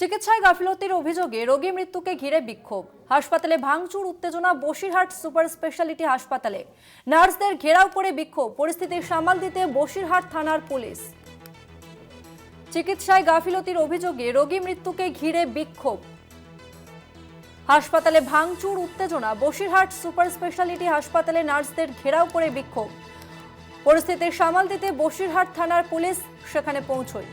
চিকিৎসায় গাফিলতির অভিযোগে রোগী মৃত্যুকে ঘিরে বিক্ষোভ। হাসপাতালে ভাঙচুর, উত্তেজনা, বসিরহাট সুপার স্পেশালিটি হাসপাতালে। নার্সদের ঘেরাও করে বিক্ষোভ, পরিস্থিতি সামাল দিতে বসিরহাট থানার পুলিশ। চিকিৎসায় গাফিলতির অভিযোগে রোগী মৃত্যুকে ঘিরে বিক্ষোভ। হাসপাতালে ভাঙচুর, উত্তেজনা, বসিরহাট সুপার স্পেশালিটি হাসপাতালে নার্সদের ঘেরাও করে বিক্ষোভ। পরিস্থিতি সামাল দিতে বসিরহাট থানার পুলিশ সেখানে পৌঁছয়।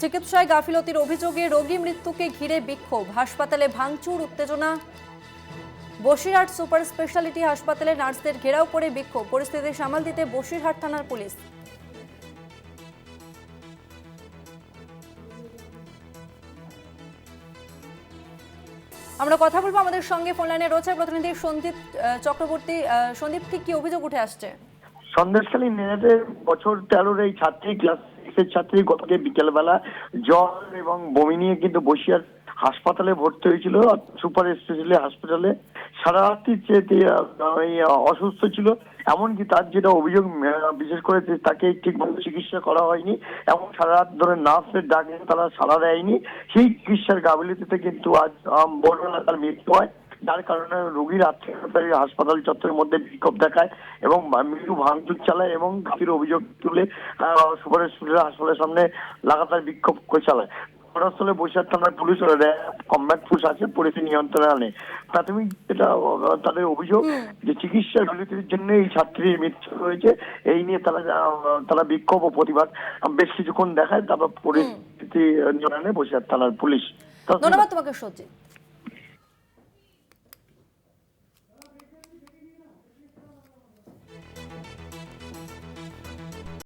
চিকিৎসায় গাফিলতির অভিযোগে রোগী মৃত্যুকে ঘিরে বিক্ষোভ। হাসপাতালে ভাঙচুর, উত্তেজনা। বসিরহাট সুপার স্পেশালিটি হাসপাতালে নার্সদের ঘেরাও করে বিক্ষোভ। পরিস্থিতি সামাল দিতে বসিরহাট থানার পুলিশ। আমরা কথা বলব আমাদের সঙ্গে ফোন লাইনে রয়েছে প্রতিনিধি সন্দীপ চক্রবর্তী। সন্দীপ, ঠিক কি অভিযোগ উঠে আসছে? সন্দেশখালী নেড়াতে বছর তেরোর এই ছাত্রী ক্লাস সিক্সের ছাত্রী গতকে বিকেলবেলা জ্বর এবং বমি নিয়ে কিন্তু বসিয়ার হাসপাতালে ভর্তি হয়েছিল সুপার স্পেশালি হাসপাতালে। সারা রাত্রি অসুস্থ ছিল। এমনকি তার যেটা অভিযোগ বিশেষ করে তাকে ঠিকভাবে চিকিৎসা করা হয়নি এবং সারা রাত ধরে নার্সের ডাকে তারা সাড়া দেয়নি। সেই চিকিৎসার গাফিলতিতে কিন্তু আজ ভোরবেলা তার মৃত্যু হয়। যার কারণে রোগীর আত্মীয় হাসপাতাল চত্বরের মধ্যে বিক্ষোভ দেখায় এবং মৃত্যু ভাঙচুর চালায় এবং গাফির অভিযোগ তুলে সুপার স্পেশালিটি হাসপাতালের সামনে লাগাতার বিক্ষোভ করে চালায়। ঘটনাস্থলে বসিরহাট থানার পুলিশ র্যাব ফোর্স আছে পরিস্থিতি নিয়ন্ত্রণে আনে। প্রাথমিক আহ, তাদের অভিযোগ যে চিকিৎসার গাফিলতির জন্য এই ছাত্রীর মৃত্যু হয়েছে এই নিয়ে তারা তারা বিক্ষোভ ও প্রতিবাদ বেশ কিছুক্ষণ দেখায় তারপর পরিস্থিতি নিয়ন্ত্রণে বৈশাখ থানার পুলিশ। ধন্যবাদ তোমাকে সজ্জিত।